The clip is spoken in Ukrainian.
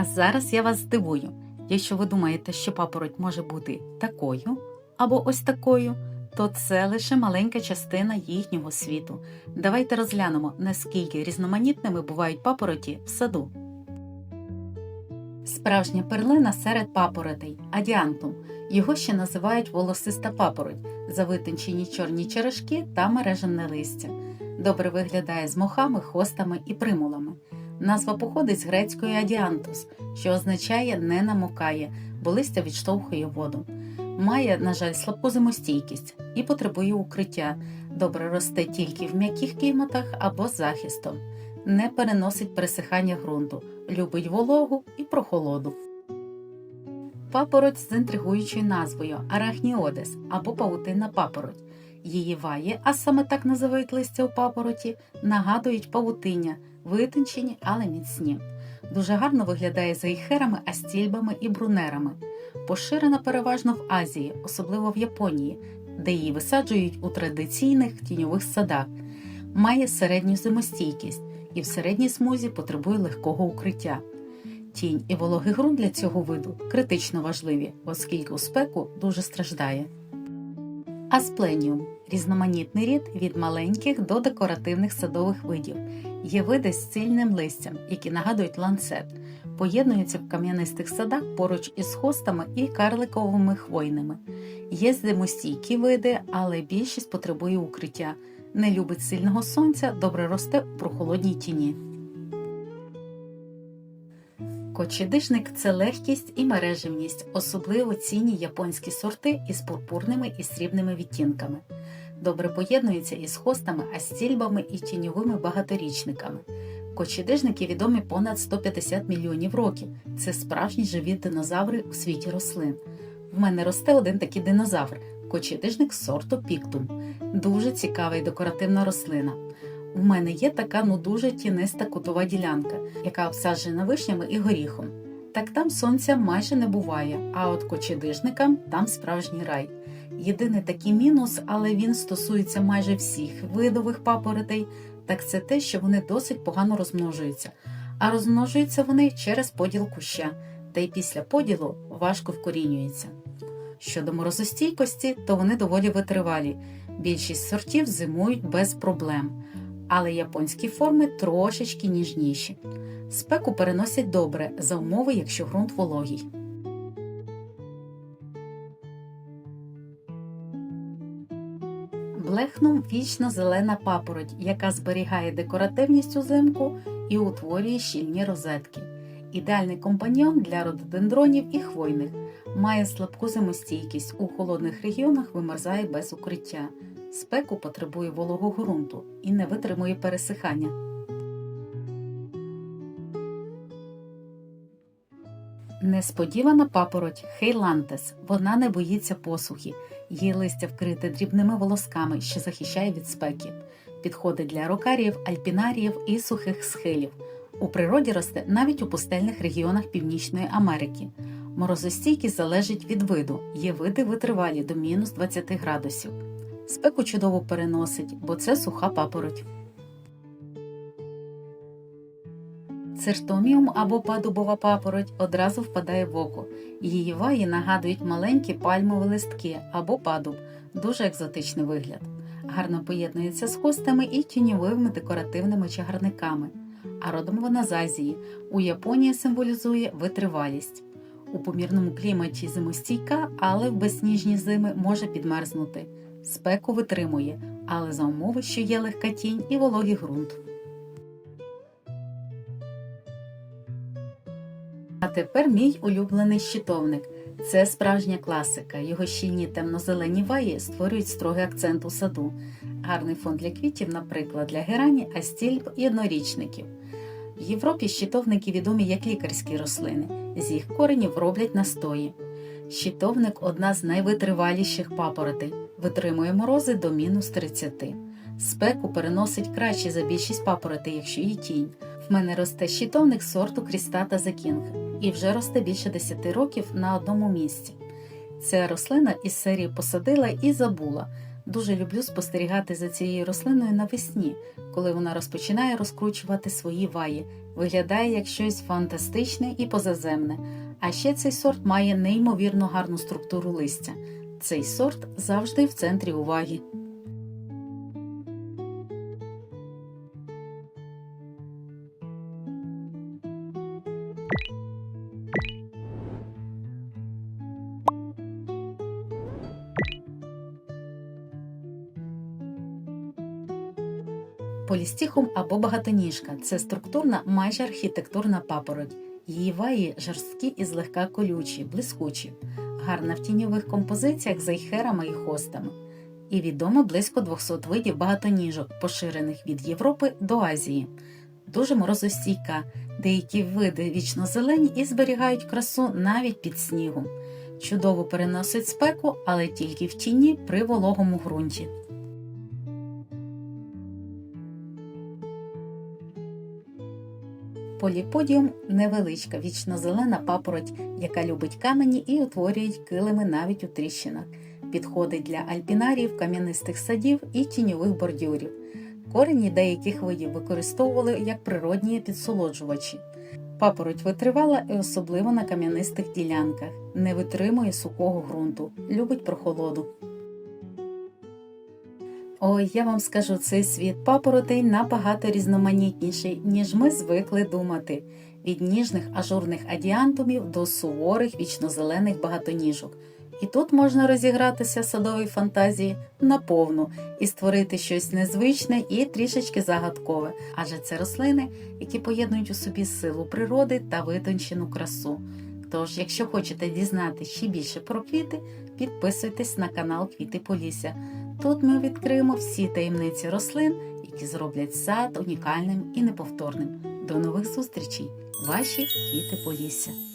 А зараз я вас здивую. Якщо ви думаєте, що папороть може бути такою або ось такою, то це лише маленька частина їхнього світу. Давайте розглянемо, наскільки різноманітними бувають папороті в саду. Справжня перлина серед папоротей адіантум. Його ще називають волосиста папороть, за витончені чорні черешки та мережевне листя. Добре виглядає з мохами, хостами і примулами. Назва походить з грецької адіантус, що означає не намокає, бо листя відштовхує воду. Має, на жаль, слабку зимостійкість і потребує укриття. Добре росте тільки в м'яких кліматах або з захистом. Не переносить пересихання ґрунту, любить вологу і прохолоду. Папороть з інтригуючою назвою Арахніодес або павутинна папороть. Її ваї, а саме так називають листя у папороті, нагадують павутиння, витончені, але міцні. Дуже гарно виглядає за ейхерами, астільбами і брунерами. Поширена переважно в Азії, особливо в Японії, де її висаджують у традиційних тіньових садах. Має середню зимостійкість і в середній смузі потребує легкого укриття. Тінь і вологий ґрунт для цього виду критично важливі, оскільки у спеку дуже страждає. Аспленіум різноманітний рід від маленьких до декоративних садових видів. Є види з цільним листям, які нагадують ланцет, поєднуються в кам'янистих садах поруч із хостами і карликовими хвойними. Є зимостійкі види, але більшість потребує укриття. Не любить сильного сонця, добре росте у прохолодній тіні. Кочедишник це легкість і мережевність, особливо цінні японські сорти із пурпурними і срібними відтінками. Добре поєднуються із хостами, астільбами і тіньовими багаторічниками. Кочедижники відомі понад 150 мільйонів років. Це справжні живі динозаври у світі рослин. В мене росте один такий динозавр кочедижник сорту піктум. Дуже цікава і декоративна рослина. У мене є така ну дуже тіниста кутова ділянка, яка обсаджена вишнями і горіхом. Так там сонця майже не буває, а от кочедижникам там справжній рай. Єдиний такий мінус, але він стосується майже всіх видових папоротей, так це те, що вони досить погано розмножуються, а розмножуються вони через поділ куща, та й після поділу важко вкорінюються. Щодо морозостійкості, то вони доволі витривалі. Більшість сортів зимують без проблем, але японські форми трошечки ніжніші. Спеку переносять добре за умови, якщо ґрунт вологий. Блехнум вічно зелена папороть, яка зберігає декоративність узимку і утворює щільні розетки. Ідеальний компаньйон для рододендронів і хвойних. Має слабку зимостійкість, у холодних регіонах вимерзає без укриття. Спеку потребує вологого ґрунту і не витримує пересихання. Несподівана папороть Хейлантес. Вона не боїться посухи. Її листя вкрите дрібними волосками, що захищає від спеки. Підходить для рокаріїв, альпінаріїв і сухих схилів. У природі росте навіть у пустельних регіонах Північної Америки. Морозостійкість залежить від виду. Є види витривалі до мінус 20 градусів. Спеку чудово переносить, бо це суха папороть. Циртоміум або падубова папороть одразу впадає в око. Її ваї нагадують маленькі пальмові листки або падуб, дуже екзотичний вигляд. Гарно поєднується з хостами і тіньовими декоративними чагарниками. А родом вона з Азії. У Японії символізує витривалість. У помірному кліматі зимостійка, але в безсніжні зими може підмерзнути. Спеку витримує, але за умови, що є легка тінь і вологий ґрунт. Тепер мій улюблений щитовник. Це справжня класика. Його щільні темно-зелені ваї створюють строгий акцент у саду. Гарний фон для квітів, наприклад, для герані, астільб і однорічників. В Європі щитовники відомі як лікарські рослини. З їх коренів роблять настої. Щитовник одна з найвитриваліших папоротей, витримує морози до мінус 30. Спеку переносить краще за більшість папоротей, якщо її тінь. В мене росте щитовник сорту Крістата Закінг і вже росте більше 10 років на одному місці. Ця рослина із серії посадила і забула. Дуже люблю спостерігати за цією рослиною навесні, коли вона розпочинає розкручувати свої ваї. Виглядає як щось фантастичне і позаземне. А ще цей сорт має неймовірно гарну структуру листя. Цей сорт завжди в центрі уваги. Полістіхум або багатоніжка це структурна, майже архітектурна папороть. Її ваї жорсткі і злегка колючі, блискучі, гарна в тіньових композиціях з айхерами і хостами. І відомо близько 200 видів багатоніжок, поширених від Європи до Азії. Дуже морозостійка, деякі види вічно зелені і зберігають красу навіть під снігом. Чудово переносить спеку, але тільки в тіні при вологому ґрунті. Поліподіум невеличка вічно-зелена папороть, яка любить камені і утворює килими навіть у тріщинах. Підходить для альпінаріїв, кам'янистих садів і тіньових бордюрів. Корені деяких видів використовували як природні підсолоджувачі. Папороть витривала і особливо на кам'янистих ділянках, не витримує сухого ґрунту, любить прохолоду. Ой, я вам скажу, цей світ папоротей набагато різноманітніший, ніж ми звикли думати. Від ніжних ажурних адіантумів до суворих вічнозелених багатоніжок. І тут можна розігратися садовій фантазії наповну і створити щось незвичне і трішечки загадкове, адже це рослини, які поєднують у собі силу природи та витончену красу. Тож, якщо хочете дізнатися ще більше про квіти, підписуйтесь на канал Квіти Полісся. Тут ми відкриємо всі таємниці рослин, які зроблять сад унікальним і неповторним. До нових зустрічей! Ваші квіти Полісся!